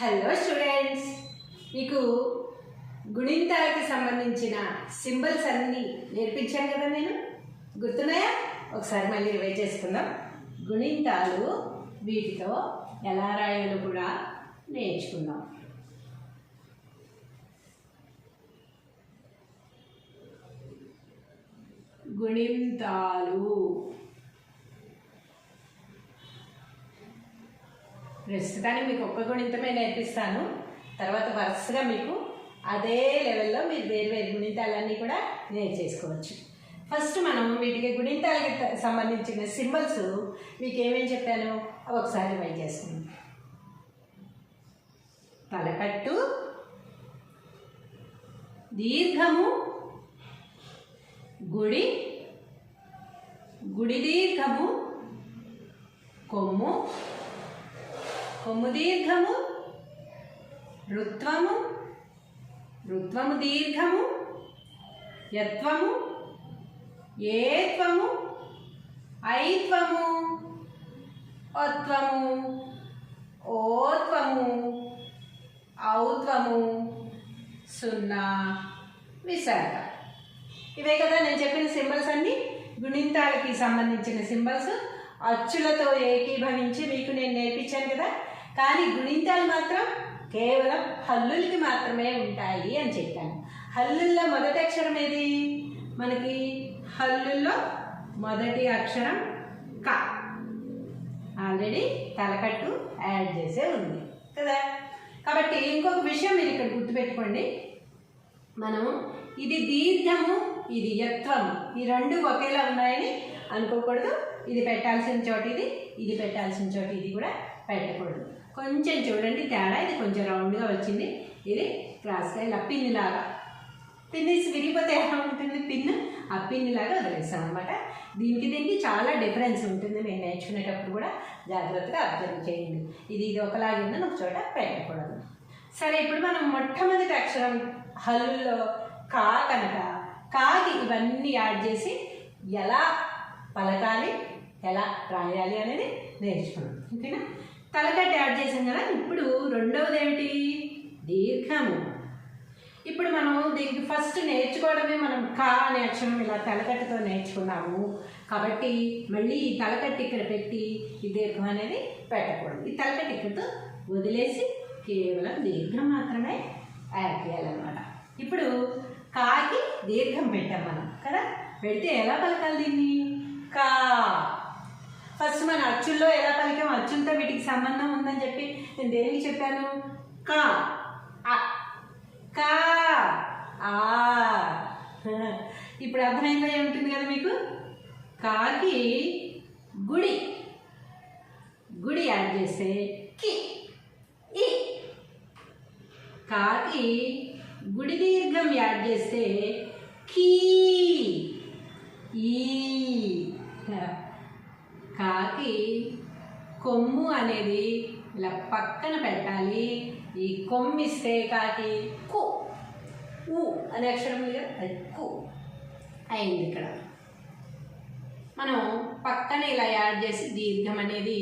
Hello students మీకు గుణింతాలకి సంబంధించిన symbols అన్నీ నేర్పించాను కదా నేను. గుర్తున్నాయా? ఒకసారి మళ్ళీ రివైజ్ చేసుకుందాం. గుణింతాలు వీటితో ఎలా రాయాలో కూడా నేర్చుకుందాం. గుణింతాలు. ప్రస్తుతానికి మీకు ఒక్క గుణితమే నేర్పిస్తాను. తర్వాత వరుసగా మీకు అదే లెవెల్లో మీరు వేరు వేరు గుణితాలన్నీ కూడా నేర్చేసుకోవచ్చు. ఫస్ట్ మనం వీటికి గుణితాలకి సంబంధించిన సింబల్స్ మీకు ఏమేమి చెప్పాను? ఒకసారి రివైజ్ చేసుకుందాం తలకట్టు దీర్ఘము గుడి గుడి దీర్ఘము కొమ్ము కొమ్ము దీర్ఘము రుత్వము రుత్వము దీర్ఘము యత్వము ఏత్వము ఐత్వము ఒత్వము ఓత్వము ఔత్వము సున్నా విశాఖ. ఇవే కదా నేను చెప్పిన సింబల్స్ అన్ని? గుణింతాలకి సంబంధించిన సింబల్స్. అచ్చులతో ఏకీభవించి మీకు నేను నేర్పించాను కదా? కానీ గుణింతాలు మాత్రం కేవలం హల్లులకి మాత్రమే ఉంటాయి అని చెప్పాను. హల్లుల్లో మొదటి అక్షరం ఏది? మనకి హల్లుల్లో మొదటి అక్షరం క. ఆల్రెడీ తలకట్టు యాడ్ చేసే ఉంది కదా? కాబట్టి ఇంకొక విషయం మీరు ఇక్కడ గుర్తుపెట్టుకోండి. మనం ఇది దీర్ఘము ఇది యత్వము. ఈ రెండు ఒకేలా ఉన్నాయని అనుకోకూడదు. ఇది పెట్టాల్సిన చోటు ఇది ఇది పెట్టాల్సిన చోటు ఇది కూడా పెట్టకూడదు. కొంచెం చూడండి తేడా. ఇది కొంచెం రౌండ్గా వచ్చింది. ఇది క్రాస్గా ఇలా పిన్నిలాగా పిన్నిస్ విరిగిపోతే ఎలా ఉంటుంది? పిన్ ఆ పిన్నిలాగా వదిలేస్తాం అనమాట దీనికి దీనికి చాలా డిఫరెన్స్ ఉంటుంది. నేను నేర్చుకునేటప్పుడు కూడా జాగ్రత్తగా అబ్జర్వ్ చేయండి. ఇది ఇది ఒకలాగే ఉందని ఒక చోట పెట్టకూడదు. సరే ఇప్పుడు మనం మొట్టమొదటి అక్షరం హల్లులో కా కనుక కాకి ఇవన్నీ యాడ్ చేసి ఎలా పలకాలి ఎలా రాయాలి అనేది నేర్చుకున్నాం ఓకేనా? తలకట్టి యాడ్ చేసాం కదా ఇప్పుడు రెండవది ఏమిటి దీర్ఘము. ఇప్పుడు మనం దీనికి ఫస్ట్ నేర్చుకోవడమే మనం కా అనే అక్షరం ఇలా తలకట్టుతో నేర్చుకున్నాము. కాబట్టి మళ్ళీ ఈ తలకట్టు ఇక్కడ పెట్టి ఈ దీర్ఘం అనేది పెట్టకూడదు. ఈ తలకట్టు ఇక్కడతో వదిలేసి కేవలం దీర్ఘం మాత్రమే యాడ్ చేయాలన్నమాట. ఇప్పుడు కాకి దీర్ఘం పెట్టాం మనం కదా? పెడితే ఎలా పలకాలి దీన్ని? కా. ఫస్ట్ మన అచ్చుల్లో ఎలా పలికాం అచ్చులతో వీటికి సంబంధం ఉందని చెప్పి నేను దేనికి చెప్పాను? కా. ఆ కా. ఆ. ఇప్పుడు అర్థమైందా ఏముంటుంది కదా మీకు? కాకి గుడి. గుడి యాడ్ చేస్తే కి. ఈ. కాకి గుడి దీర్ఘం యాడ్ చేస్తే కీ. ఈ. కాకి కొమ్ము అనేది ఇలా పక్కన పెట్టాలి. ఈ కొమ్ము ఇస్తే కాకి కు ఊ అనే అక్షరం ఉంది కదా అది కు అయింది ఇక్కడ. మనం పక్కన ఇలా యాడ్ చేసి దీర్ఘం అనేది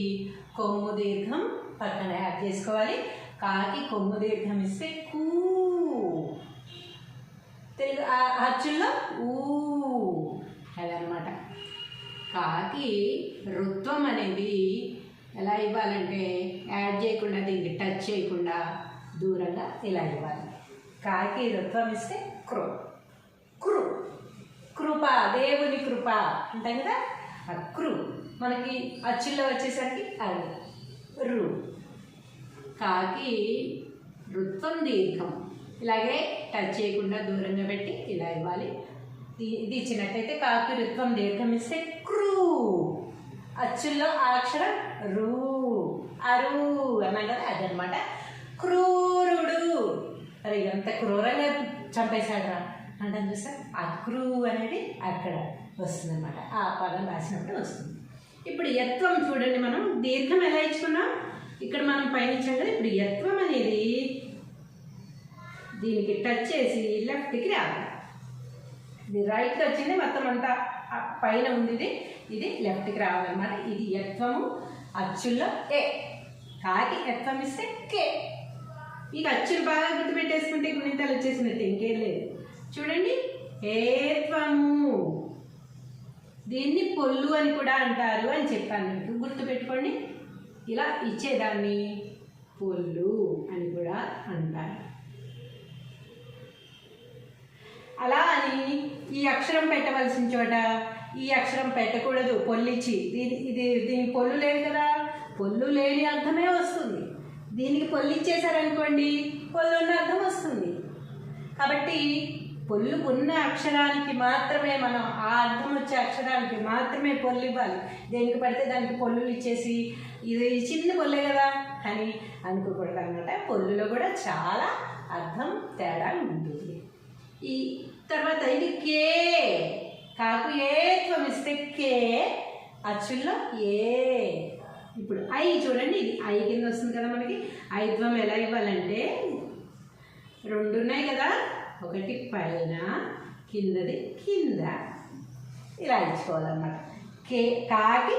కొమ్ము దీర్ఘం పక్కన యాడ్ చేసుకోవాలి. కాకి కొమ్ము దీర్ఘం ఇస్తే కూ. తెలుగు అచ్చుల్లో ఊ కాకి రుత్వం అనేది ఎలా ఇవ్వాలంటే యాడ్ చేయకుండా దీనికి టచ్ చేయకుండా దూరంగా ఇలా ఇవ్వాలి. కాకి రుత్వం ఇస్తే క్రో క్రూ కృప దేవుని కృప అంటాం కదా? ఆ మనకి అచ్చుల్లో వచ్చేసరికి అది. రు. కాకి రుత్వం దీర్ఘం. ఇలాగే టచ్ చేయకుండా దూరంగా పెట్టి ఇలా ఇవ్వాలి. ఇది ఇచ్చినట్టయితే కాకి రుత్వం దీర్ఘం ఇస్తే క్రూ. అచ్చుల్లో ఆ అక్షరం రూ. అరు అన్నాం కదా అదనమాట క్రూరుడు. అరే ఎంత క్రూరంగా చంపేశాడు రా అంటాం చూసా అక్రూ అనేది అక్కడ వస్తుందన్నమాట. ఆ పదం రాసినప్పుడు వస్తుంది. ఇప్పుడు యత్వం చూడండి మనం. దీర్ఘం ఎలా ఇచ్చుకున్నాం? ఇక్కడ మనం పయనించాం కదా ఇప్పుడు యత్వం అనేది దీనికి టచ్ చేసి లెఫ్ట్కి రావాలి. ఇది రైట్కి వచ్చింది. మొత్తం అంతా పైన ఉంది ఇది. ఇది లెఫ్ట్కి రావాలన్నమాట. ఇది యత్వము అచ్చుల్లో ఏ. కాకి యత్వం ఇస్తే కే. ఇక అచ్చులు బాగా గుర్తుపెట్టేసుకుంటే గుణితాలు వచ్చేసినట్టు ఇంకేం లేదు. చూడండి. ఏత్వము దీన్ని పొల్లు అని కూడా అంటారు అని చెప్పాను. మీకు గుర్తుపెట్టుకోండి. ఇలా ఇచ్చేదాన్ని పొల్లు అని కూడా అంటారు. అలా అని ఈ అక్షరం పెట్టవలసిన చోట ఈ అక్షరం పెట్టకూడదు పొల్లిచ్చి దీని ఇది దీని పొల్లు లేదు కదా? పొల్లు లేని అర్థమే వస్తుంది. దీనికి పొల్లిచ్చేసారనుకోండి పొల్లు ఉన్న అర్థం వస్తుంది. కాబట్టి పొల్లు ఉన్న అక్షరానికి మాత్రమే మనం ఆ అర్థం వచ్చే అక్షరానికి మాత్రమే పొల్లు ఇవ్వాలి. దేనికి పడితే దానికి పొల్లులు ఇచ్చేసి ఇది చిన్న పొల్లే కదా అని అనుకోకూడదు అనమాట పొల్లులో కూడా చాలా అర్థం తేడా ఉంటుంది. ఈ తర్వాత ఇది కే. కాకు ఏత్వం ఇస్తే కే అచ్చుల్లో ఏ. ఇప్పుడు ఐ చూడండి ఇది ఐ కింద వస్తుంది కదా మనకి. ఐద్వం ఎలా ఇవ్వాలంటే రెండు ఉన్నాయి కదా. ఒకటి పైన కిందది కింద. ఇలా ఇచ్చుకోవాలన్నమాట. కే కాకి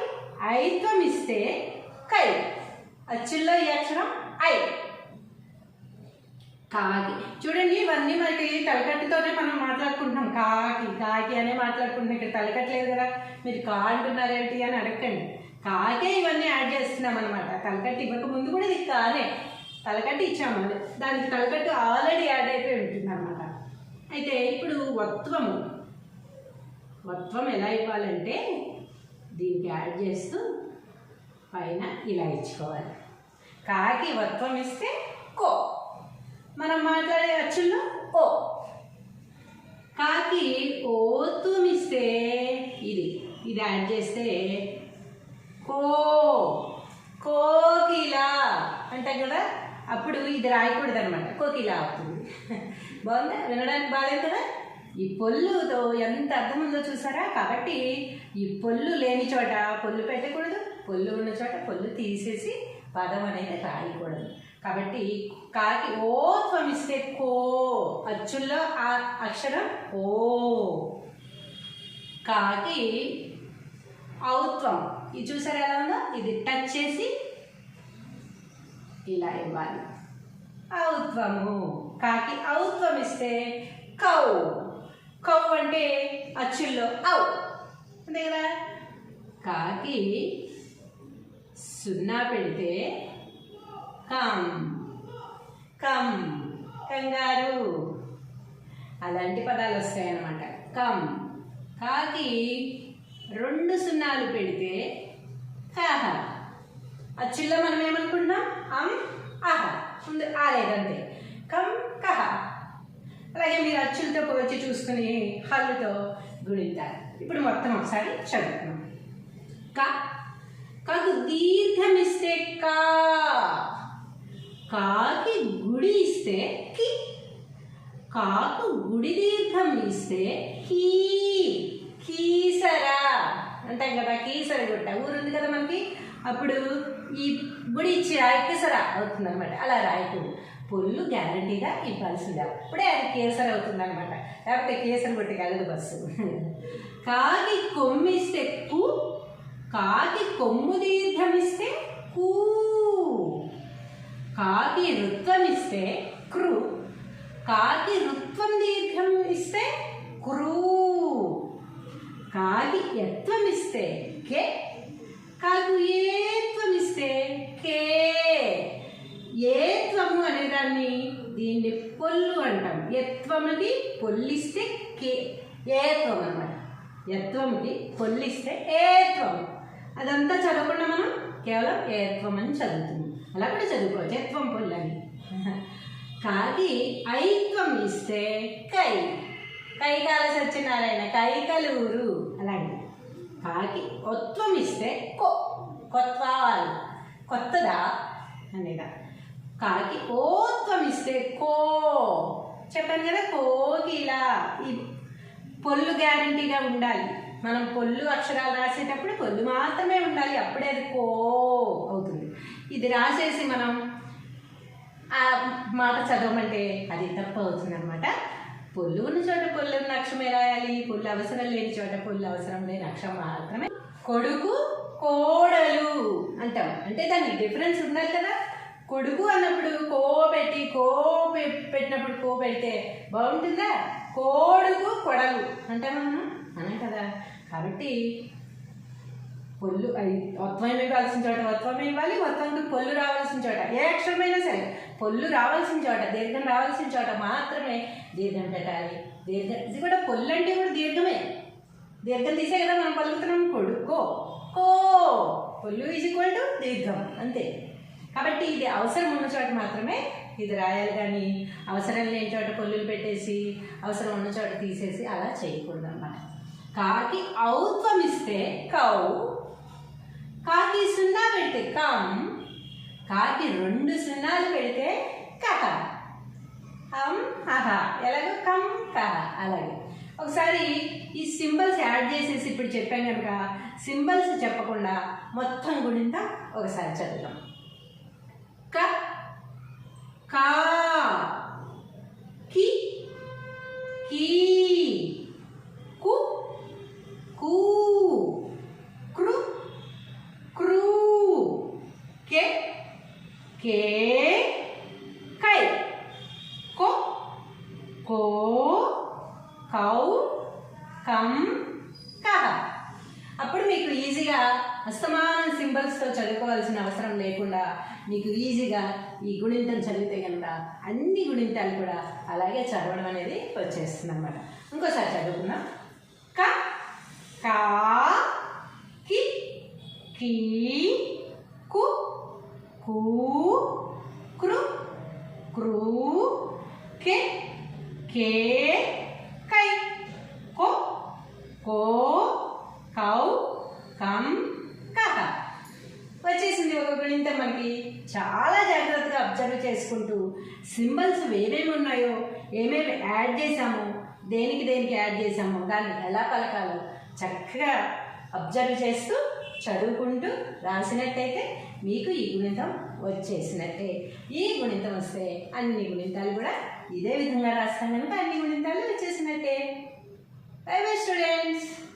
ఐత్వం ఇస్తే కై. అచ్చుల్లో ఈ అక్షరం ఐ. కాకి. చూడండి ఇవన్నీ మనకి తలకట్టుతోనే మనం మాట్లాడుకుంటున్నాం. కాకి కాకి అనే మాట్లాడుకుంటున్నాం. ఇక్కడ తలకట్లేదు కదా. మీరు కా అంటున్నారేంటి అని అడగండి కాకే ఇవన్నీ యాడ్ చేస్తున్నాం అనమాట తలకట్టు ఇవ్వక ముందు కూడా ఇది కానే. తలకట్టు ఇచ్చాము దానికి తలకట్టు ఆల్రెడీ యాడ్ అయిపోయి ఉంటుంది అనమాట అయితే ఇప్పుడు వత్వము. వత్వం ఎలా ఇవ్వాలంటే దీనికి యాడ్ చేస్తూ పైన ఇలా ఇచ్చుకోవాలి. కాకి వత్వం ఇస్తే కో. మనం మాట్లాడే అచ్చుల్లో ఓ. కాకి ఓ తుమిస్తే ఇది ఇది యాడ్ చేస్తే కో. కోకిలా అంటాం కదా? అప్పుడు ఇది రాయకూడదు అనమాట కోకిలా అవుతుంది. బాగుందా? వినడానికి బాగాలేదు కదా? ఈ పొల్లుతో ఎంత అర్థం ఉందో చూసారా? కాబట్టి ఈ పొల్లు లేని చోట పొల్లు పెట్టకూడదు. పొల్లు ఉన్న చోట పొల్లు తీసేసి పదం అనేది రాయకూడదు. కాబట్టి కాకి ఓత్వం ఇస్తే కో అచ్చుల్లో ఆ అక్షరం ఓ. కాకి ఔత్వం. ఇది చూసారు ఎలా ఉందో? ఇది టచ్ చేసి ఇలా ఇవ్వాలి. ఔత్వము. కాకి ఔత్వం ఇస్తే కౌ. కౌ అంటే అచ్చుల్లో ఔ. అంతే కదా? కాకి సున్నా పెడితే కమ్. కమ్. కంగారు. అలాంటి పదాలు వస్తాయన్నమాట. కమ్. కాకి రెండు సున్నాలు పెడితే కహ అచ్చుల్లో మనం ఏమనుకుంటున్నాం? అమ్ అహ. ముందు ఆ లేదంతే కమ్ కహ. అలాగే మీరు అచ్చులతో పోల్చి చూసుకుని హల్లుతో గుణింతారు ఇప్పుడు మొత్తం ఒకసారి చదువుతున్నాం క. కాకు దీర్ఘమిస్తే కా. కాకి గుడి ఇస్తే కి కాకు గుడి దీర్ఘం ఇస్తే కీ కీసరా అంటాం కదా కీసర గుట్ట. ఊరుంది కదా మనకి? అప్పుడు ఈ గుడి ఇచ్చి రాయకేసర అవుతుంది అనమాట అలా రాయకూడదు పొల్లు గ్యారంటీగా ఇవ్వాల్సిందే. అప్పుడే అది కేసరి అవుతుంది అనమాట లేకపోతే కేసరి కొట్టి కలదు బస్సు. కాకి కొమ్మిస్తే కు కాకి కొమ్ము దీర్ఘమిస్తే కూ కాకి రుత్వం ఇస్తే క్రు కాకి రుత్వం దీర్ఘం ఇస్తే క్రూ కాకి ఎత్వం ఇస్తే కే. కాకు ఏత్వం ఇస్తే కే. ఏత్వము అనేదాన్ని దీన్ని పొల్లు అంటాం. ఎత్వముకి పొల్లిస్తే కే. ఏత్వం అన్నమాట. ఎత్వముకి పొల్లిస్తే ఏత్వం అదంతా చదవకుండా మనం కేవలం ఏత్వం అని చదువుతున్నాం. అలా కూడా చదువుకోవచ్చు. జత్వం పుల్లని. కాకి ఐత్వం ఇస్తే కై. కైకాల సత్యనారాయణ కైకలూరు. అలాంటి కాకి ఒత్వం ఇస్తే కో. కొత్వాలు. కొత్తదా? అనేదా? కాకి ఓత్వం ఇస్తే కో. చెప్పాను కదా కోకిలా. ఈ పొల్లు గ్యారంటీగా ఉండాలి. మనం పొల్లు అక్షరాలు రాసేటప్పుడు పొల్లు మాత్రమే ఉండాలి. అప్పుడే అది కో అవుతుంది. ఇది రాసేసి మనం ఆ మాట చదవమంటే అది తప్పు అవుతుంది అనమాట పొల్లు ఉన్న చోట పొల్లు నక్షమే అక్షరమే రాయాలి? పొల్లు అవసరం లేని చోట పొల్లు అవసరం లేని అక్షరం మాత్రమే. కొడుకు కోడలు అంటాం. అంటే దానికి డిఫరెన్స్ ఉండాలి కదా. కొడుకు అన్నప్పుడు కో పెట్టి కో పెట్టినప్పుడు కో పెడితే బాగుంటుందా? కోడుకు కొడలు అంటాం మనం. అనం కదా. కాబట్టి పొల్లు అది వత్వం ఇవ్వాల్సిన చోట? వత్వం ఇవ్వాలి వత్వంకు పొల్లు రావాల్సిన చోట. ఏ అక్షరమైనా సరే పొల్లు రావాల్సిన చోట దీర్ఘం రావాల్సిన చోట మాత్రమే దీర్ఘం పెట్టాలి. దీర్ఘం ఇది కూడా పొల్లు అంటే కూడా దీర్ఘమే. దీర్ఘం తీసే కదా మనం పలుకుతున్నాం కొడుకో. కో. పొల్లు ఈజ్ ఈక్వల్ టు దీర్ఘం అంతే. కాబట్టి ఇది అవసరం ఉన్న చోట మాత్రమే ఇది రాయాలి కానీ అవసరం లేని చోట పొల్లులు పెట్టేసి అవసరం ఉన్న చోట తీసేసి అలా చేయకూడదు అన్నమాట కాకి ఔత్వమిస్తే కౌ కాకి సున్నా పెడితే కమ్ కాకి రెండు సున్నాలు పెడితే కహ హమ్ హహ. ఎలాగో కమ్ కహ అలాగే. ఒకసారి ఈ సింబల్స్ యాడ్ చేసేసి ఇప్పుడు చెప్పాను కనుక సింబల్స్ చెప్పకుండా మొత్తం గుణింత ఒకసారి చదువుదాం. క కా కి కీ కూ క్రు క్రూ కే కే కై. కో కో కౌ కం కహ. అప్పుడు మీకు ఈజీగా అస్తమానం సింబల్స్తో చదువుకోవాల్సిన అవసరం లేకుండా మీకు ఈజీగా ఈ గుణింతం చదివితే కనుక అన్ని గుణింతాలు కూడా అలాగే చదవడం అనేది వచ్చేస్తుంది అనమాట ఇంకోసారి చదువుకున్నాం క కా కి కీ కూ క్రు క్రూ కే కే కై. కో కో కౌ కం కహ వచ్చేసింది ఒక గుణింతం మనకి. చాలా జాగ్రత్తగా అబ్జర్వ్ చేసుకుంటూ సింబల్స్ ఏమేమి ఉన్నాయో ఏమేమి యాడ్ చేసామో దేనికి దేనికి యాడ్ చేసామో దాన్ని ఎలా పలకాలో చక్కగా అబ్జర్వ్ చేస్తూ చదువుకుంటూ రాసినట్టయితే మీకు ఈ గుణితం వచ్చేసినట్టే. ఈ గుణితం వస్తే అన్ని గుణితాలు కూడా ఇదే విధంగా రాస్తాం కనుక అన్ని గుణితాలు వచ్చేసినట్టే. Bye bye students